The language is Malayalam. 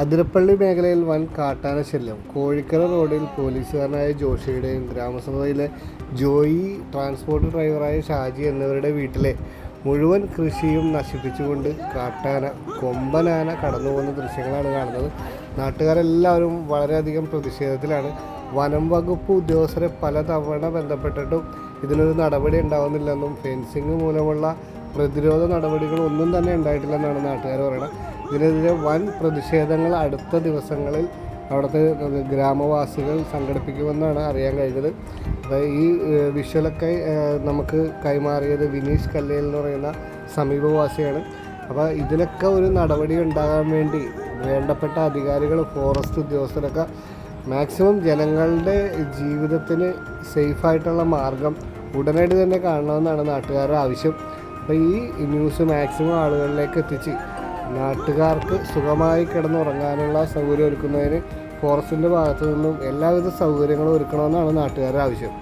അതിരപ്പള്ളി മേഖലയിൽ വൻ കാട്ടാന ശല്യം. കോഴിക്കര റോഡിൽ പോലീസുകാരനായ ജോഷിയുടെയും ഗ്രാമസഭയിലെ ജോയി ട്രാൻസ്പോർട്ട് ഡ്രൈവറായ ഷാജി എന്നിവരുടെ വീട്ടിലെ മുഴുവൻ കൃഷിയും നശിപ്പിച്ചുകൊണ്ട് കാട്ടാന കൊമ്പനാന കടന്നു പോകുന്ന ദൃശ്യങ്ങളാണ് കാണുന്നത്. നാട്ടുകാരെല്ലാവരും വളരെയധികം പ്രതിഷേധത്തിലാണ്. വനം വകുപ്പ് ഉദ്യോഗസ്ഥരെ പലതവണ ബന്ധപ്പെട്ടിട്ടും ഇതിനൊരു നടപടി ഉണ്ടാവുന്നില്ലെന്നും ഫെൻസിങ് മൂലമുള്ള പ്രതിരോധ നടപടികളൊന്നും തന്നെ ഉണ്ടായിട്ടില്ലെന്നാണ് നാട്ടുകാർ പറയുന്നത്. ഇതിനെതിരെ വൻ പ്രതിഷേധങ്ങൾ അടുത്ത ദിവസങ്ങളിൽ അവിടുത്തെ ഗ്രാമവാസികൾ സംഘടിപ്പിക്കുമെന്നാണ് അറിയാൻ കഴിഞ്ഞത്. അപ്പോൾ ഈ വിഷലൊക്കെ നമുക്ക് കൈമാറിയത് വിനീഷ് കല്ലേൽ എന്ന് പറയുന്ന സമീപവാസിയാണ്. അപ്പോൾ ഇതിനൊക്കെ ഒരു നടപടി ഉണ്ടാകാൻ വേണ്ടി വേണ്ടപ്പെട്ട അധികാരികൾ ഫോറസ്റ്റ് ഉദ്യോഗസ്ഥരൊക്കെ മാക്സിമം ജനങ്ങളുടെ ജീവിതത്തിന് സേഫായിട്ടുള്ള മാർഗം ഉടനടി തന്നെ കാണണമെന്നാണ് നാട്ടുകാരുടെ ആവശ്യം. അപ്പോൾ ഈ ന്യൂസ് മാക്സിമം ആളുകളിലേക്ക് എത്തിച്ച് നാട്ടുകാർക്ക് സുഖമായി കിടന്നുറങ്ങാനുള്ള സൗകര്യം ഒരുക്കുന്നതിന് ഫോറസ്റ്റിന്റെ ഭാഗത്തു നിന്നും എല്ലാവിധ സൗകര്യങ്ങളും ഒരുക്കണമെന്നാണ് നാട്ടുകാരുടെ ആവശ്യം.